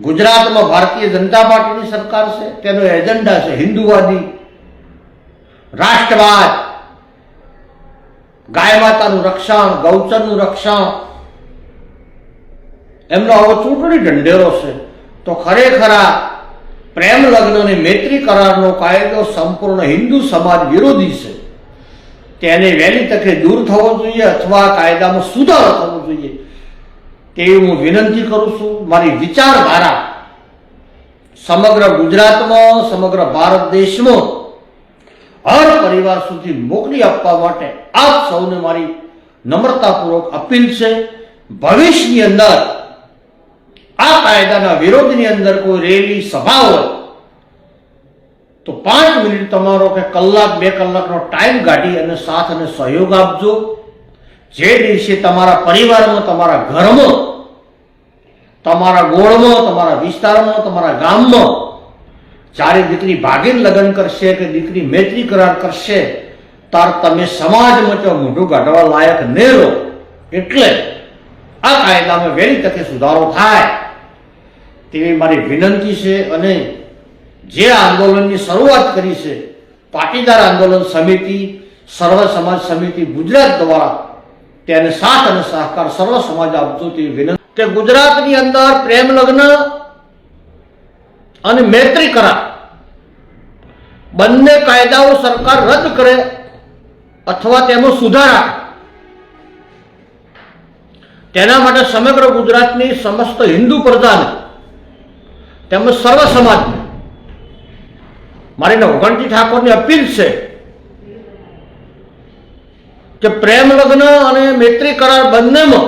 ગુજરાતમાં ભારતીય જનતા પાર્ટીની સરકાર છે, તેનો એજન્ડા છે હિન્દુવાદી, રાષ્ટ્રવાદ, ગાય માતાનું રક્ષણ, ગૌચરનું રક્ષણ. એમનો આવો ચૂંટણી ઢંઢેરો છે. તો ખરેખર આ પ્રેમ લગ્નને મૈત્રી કરારનો કાયદો સંપૂર્ણ હિન્દુ સમાજ વિરોધી છે. તેને વહેલી તકે દૂર થવો જોઈએ અથવા કાયદામાં સુધારો થવો જોઈએ. તેવી હું વિનંતી કરું છું, મારી વિચારધારા સમગ્ર ગુજરાતમાં, સમગ્ર ભારત દેશમાં હર પરિવાર સુધી મોકલી આપવા માટે આપ સૌને મારી નમ્રતાપૂર્વક અપીલ છે. ભવિષ્યની અંદર આ કાયદાના વિરોધની અંદર કોઈ રેલી, સભા હોય, તો પાંચ મિનિટ તમારો કે કલાક, બે કલાકનો ટાઈમ કાઢી અને સાથ અને સહયોગ આપજો. જે દિવસે તમારા પરિવારમાં, તમારા ઘરમાં, તમારા ગોળમાં, તમારા વિસ્તારમાં, તમારા ગામમાં જ્યારે દીકરી ભાગીને લગ્ન કરશે કે દીકરી મૈત્રી કરાર કરશે, તાર તમે સમાજમાં તો મોઢું કાઢવા લાયક ન રહો. એટલે આ કાયદામાં વેરી તકે સુધારો થાય તેવી મારી વિનંતી છે અને જે આંદોલનની શરૂઆત કરી છે, પાટીદાર આંદોલન સમિતિ, સર્વ સમાજ સમિતિ ગુજરાત દ્વારા તેને સાથ અને સહકાર સર્વ સમાજ આપતો તે વિનંતી. કે ગુજરાતની અંદર પ્રેમ લગ્ન અને મૈત્રી કરાર બંને કાયદાઓ સરકાર રદ કરે અથવા તેમાં સુધારા તેના માટે સમગ્ર ગુજરાતની સમસ્ત હિન્દુ પ્રધાન તેમજ સર્વ સમાજને મારી નવઘંટી ઠાકોરની અપીલ છે કે પ્રેમ લગ્ન અને મૈત્રી કરાર બંનેમાં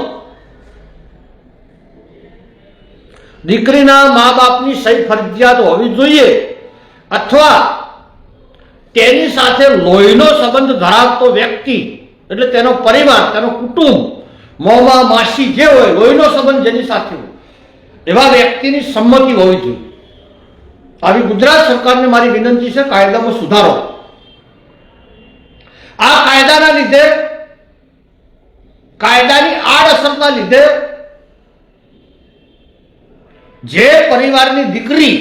દીકરીના મા બાપની સહી ફરજિયાત હોવી જોઈએ અથવા તેની સાથે લોહીનો સંબંધ ધરાવતો વ્યક્તિ, એટલે તેનો પરિવાર, તેનો કુટુંબ, મોમા માસી જે હોય, લોહીનો સંબંધ જેની સાથે હોય, એવા વ્યક્તિની સંમતિ હોવી જોઈએ. આવી ગુજરાત સરકારને મારી વિનંતી છે, કાયદામાં સુધારો. આ કાયદાના લીધે, કાયદાની આડઅસરના લીધે જે પરિવારની દીકરી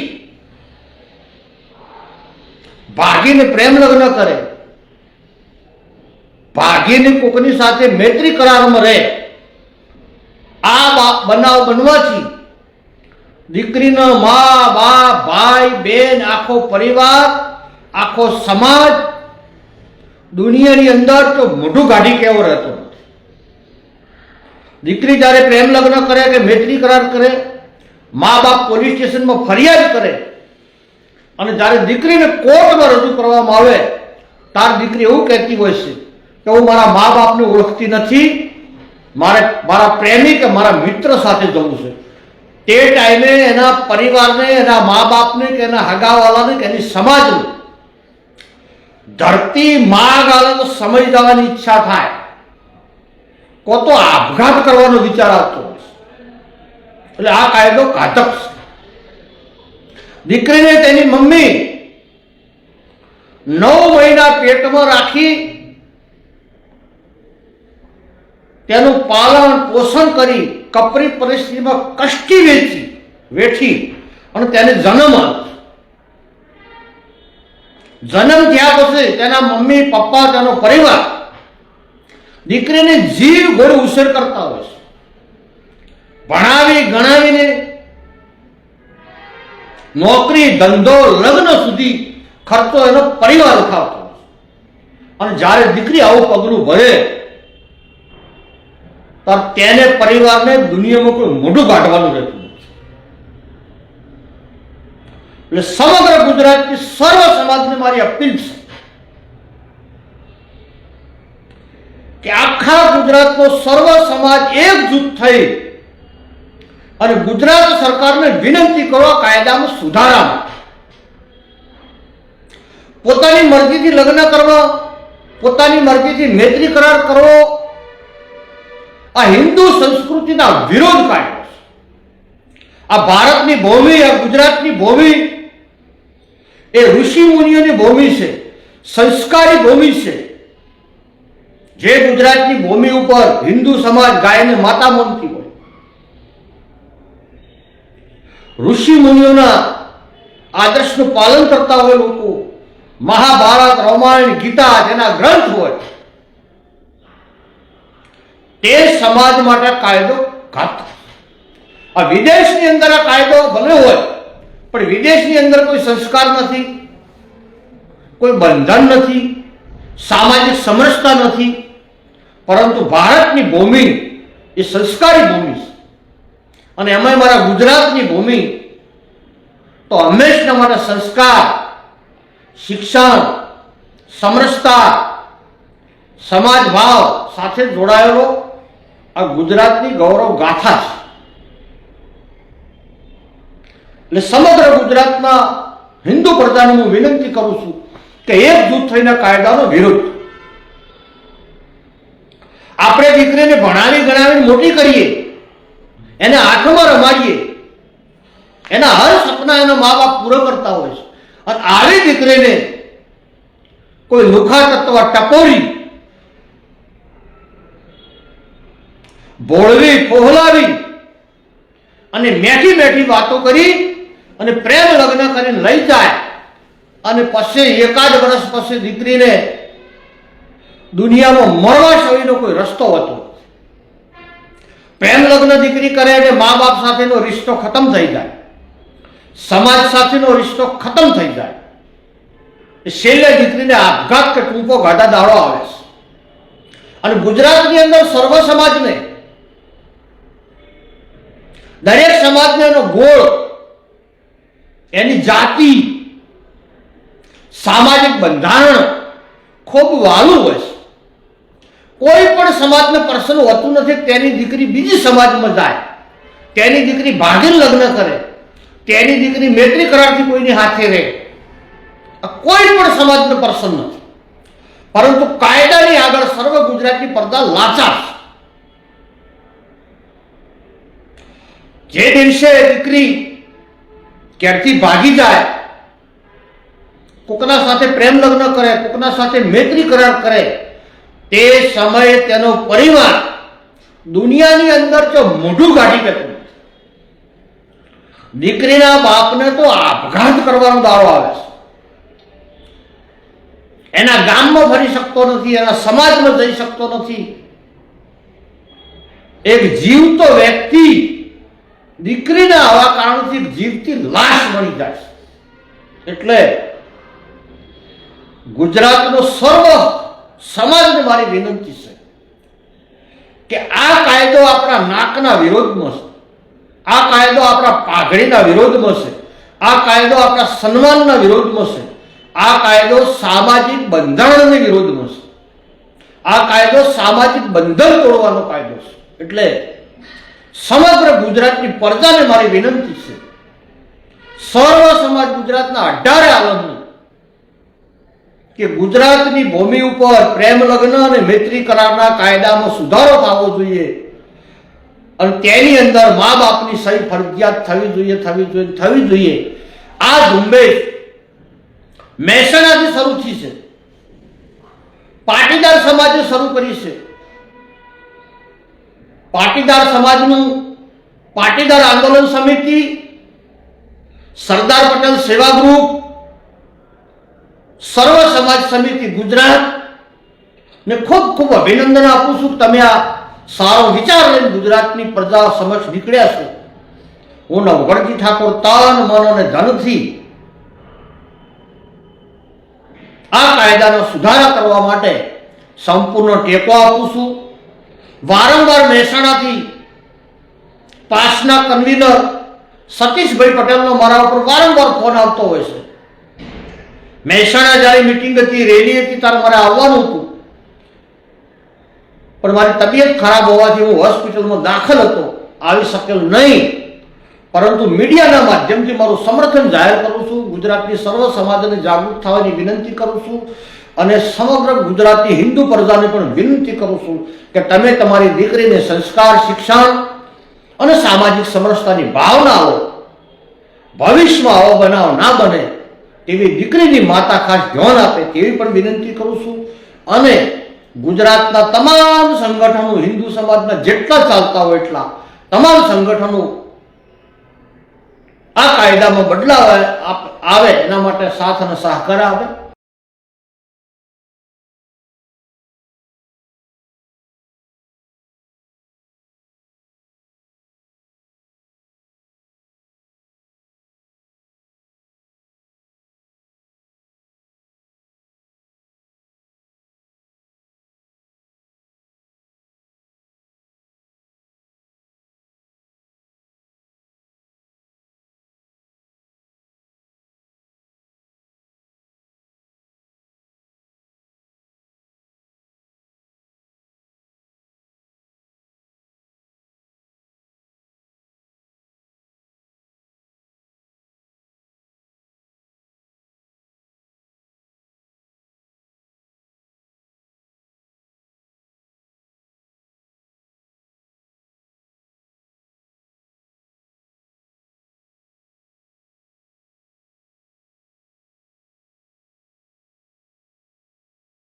ભાગીને પ્રેમ લગ્ન કરે, ભાગીને કોકની સાથે મૈત્રી કરારમાં રહે, આ બનાવ બનવાથી દીકરીનો મા, બા, ભાઈ, બેન, આખો પરિવાર, આખો સમાજ દુનિયાની અંદર તો મોઢું કાઢી કેવો રહેતો? દીકરી જ્યારે પ્રેમ લગ્ન કરે કે મૈત્રી કરાર કરે મા બાપ પોલીસ સ્ટેશનમાં ફરિયાદ કરે, અને જ્યારે દીકરીને કોર્ટમાં રજૂ કરવામાં આવે, તાર દીકરી એવું કહેતી હોય છે કે હું મારા મા બાપને ઓળખતી નથી, મારે મારા પ્રેમી કે મારા મિત્ર સાથે જવું છે. તે ટાઈમે એના પરિવારને, એના મા બાપને કે એના હગાવાલાને કે એની સમાજને ધરતી માં ગાળાનો સમય જવાની ઈચ્છા થાય. કો તો આપઘાત કરવાનો વિચાર આવતો એટલે આ કાયદો ઘાતક છે. દીકરીને તેની મમ્મી નવ મહિના પેટમાં રાખી તેનું પાલન પોષણ કરી કપરી પરિસ્થિતિમાં કષ્ટી વેચી, વેઠી અને તેને જન્મ આપ્યો. જન્મ થયા પછી તેના મમ્મી, પપ્પા, તેનો પરિવાર દીકરીને જીવ ઘોડ ઉછેર કરતા હોય છે. ભણાવી, ગણાવીને નોકરી, ધંધો, લગ્ન સુધી ખર્ચો એનો પરિવાર ઉઠાવતો અને જ્યારે દીકરી આવું પગલું ભરે ત્યારે તેને પરિવારને દુનિયામાં કોઈ મોઢું કાઢવાનું રહેતું નથી એટલે સમગ્ર ગુજરાતની સર્વ સમાજને મારી અપીલ છે કે આખા ગુજરાતનો સર્વ સમાજ એકજૂથ થઈ અને ગુજરાત સરકારને વિનંતી કરો કાયદામાં સુધારા પોતાની મરજીથી લગ્ન કરવા, પોતાની મરજીથી મૈત્રી કરાર કરવો, આ હિન્દુ સંસ્કૃતિના વિરોધ કાયદો આ ભારતની ભૂમિ, આ ગુજરાતની ભૂમિ એ ઋષિ મુનિઓની ભૂમિ છે, સંસ્કારી ભૂમિ છે. જે ગુજરાતની ભૂમિ ઉપર હિન્દુ સમાજ ગાયને માતા માનતી હોય. ઋષિ મુનિઓના આદર્શનું પાલન કરતા હોય લોકો, મહાભારત, રામાયણ, ગીતા જેના ગ્રંથ હોય, તે સમાજ માટે કાયદો ઘાત આ વિદેશની અંદર આ કાયદો ભલે હોય પણ વિદેશની અંદર કોઈ સંસ્કાર નથી, કોઈ બંધન નથી, સામાજિક સમરસતા નથી. પરંતુ ભારતની ભૂમિ એ સંસ્કારી ભૂમિ છે. અને એમાંય મારા ગુજરાતની ભૂમિ, તો હંમેશના માટે સંસ્કાર, શિક્ષણ, સમરસતા સમાજ ભાવ સાથે જોડાયેલો આ ગુજરાતની ગૌરવ ગાથા છે. એટલે સમગ્ર ગુજરાતના હિન્દુ પ્રજાને હું વિનંતી કરું છું કે એક જૂથ થઈને કાયદાનો વિરોધ. આપણે દીકરીને ભણાવી, ગણાવીને મોટી કરીએ. એને હાથમાં રમાડીએ. એના હર સપના એના મા બાપ પૂરો કરતા હોય છે. અને આવી દીકરીને કોઈ લુખા તત્વ ટકોરી ભોળવી પોહલાવી અને મેઠી મેઠી વાતો કરી અને પ્રેમ લગ્ન કરીને લઈ જાય. અને પછી એકાદ વર્ષ પછી દીકરીને દુનિયામાં મળવા સિવાયનો કોઈ રસ્તો હતો. પ્રેમ લગ્ન દીકરી કરે એટલે મા બાપ સાથેનો રિશ્તો ખતમ થઈ જાય. સમાજ સાથેનો રિશ્તો ખતમ થઈ જાય. છેલ્લે દીકરીને આપઘાત કે ટૂંકો ગાડા દાડો આવે છે. અને ગુજરાતની અંદર સર્વ સમાજને દરેક સમાજને એનો ગોળ, એની જાતિ, સામાજિક બંધારણ ખૂબ વાલું હોય છે. કોઈ પણ સમાજને પ્રસન્ન હોતું નથી, તેની દીકરી બીજી સમાજમાં જાય, તેની દીકરી ભાગીને લગ્ન કરે, તેની દીકરી મૈત્રી કરારથી કોઈની હાથે રહે. કોઈ પણ સમાજને પ્રસન્ન નથી. પરંતુ કાયદાની આગળ સર્વ ગુજરાતની પડદા લાચાર છે. જે દિવસે દીકરી ક્યારથી ભાગી જાય, કોકના સાથે પ્રેમ લગ્ન કરે, કોકના સાથે મૈત્રી કરાર કરે, તે સમયે તેનો પરિવાર દુનિયાની અંદર તો મોઢું કાઢી શકતું દીકરીના બાપને તો આપઘાત કરવાનો દાવો આવે છે. એના ગામમાં ફરી શકતો નથી, એના સમાજમાં જઈ શકતો નથી. એક જીવતો વ્યક્તિ દીકરીના આવા કારણથી જીવતી લાશ મળી જાય છે. એટલે ગુજરાતનો સર્વ સમાજને મારી વિનંતી છે કે આ કાયદો આપણા નાકના વિરોધમાં છે. આ કાયદો આપણા પાઘડીના વિરોધમાં છે. આ કાયદો આપણા સન્માનના વિરોધમાં છે. આ કાયદો સામાજિક બંધારણની વિરોધમાં છે. આ કાયદો સામાજિક બંધન તોડવાનો કાયદો છે. એટલે સમગ્ર ગુજરાતની પ્રજાને મારી વિનંતી છે. સર્વ સમાજ ગુજરાતના અઢારે આલમનું કે ગુજરાતની ભૂમિ ઉપર પ્રેમ, લગ્ન અને મૈત્રી કરારના કાયદામાં સુધારો થવો જોઈએ અને તેની અંદર મા બાપની સહી ફરજિયાત થવી જોઈએ થવી જોઈએ થવી જોઈએ. આ ઝુંબેશ મહેસાણાથી શરૂ થઈ છે પાટીદાર સમાજે શરૂ કરી છે. પાટીદાર સમાજનું, પાટીદાર આંદોલન સમિતિ, સરદાર પટેલ સેવા ગ્રુપ, સર્વ સમાજ સમિતિ ગુજરાત, ને ખૂબ ખૂબ અભિનંદન આપું છું તમે આ સારો વિચાર લઈને ગુજરાતની પ્રજા સમક્ષ નીકળ્યા છો. હું નવગણજી ઠાકોર તન મન અને ધનથી આ કાયદાનો સુધારા કરવા માટે સંપૂર્ણ ટેકો આપું છું. વારંવાર મહેસાણાથી પાસના કન્વીનર સતીશભાઈ પટેલનો મારા ઉપર વારંવાર ફોન આવતો હોય છે. મહેસાણા જ્યારે મિટિંગ હતી રેલી હતી, ત્યારે મારે આવવાનું હતું. પણ મારી તબિયત ખરાબ હોવાથી હું હોસ્પિટલમાં દાખલ હતો. આવી શકેલ નહીં. પરંતુ મીડિયાના માધ્યમથી મારું સમર્થન જાહેર કરું છું. ગુજરાતની સર્વ સમાજને જાગૃત થવાની વિનંતી કરું છું. અને સમગ્ર ગુજરાતી હિન્દુ પ્રજાને પણ વિનંતી કરું છું કે તમે તમારી દીકરીને સંસ્કાર, શિક્ષણ અને સામાજિક સમરસતાની ભાવનાઓ ભવિષ્યમાં આવો, બનાવ ના બને તેવી દીકરીની માતા ખાસ ધ્યાન આપે તેવી પણ વિનંતી કરું છું. અને ગુજરાતના તમામ સંગઠનો હિન્દુ સમાજના જેટલા ચાલતા હોય એટલા તમામ સંગઠનો આ કાયદામાં બદલાવ આવે, એના માટે સાથ અને સહકાર આપે.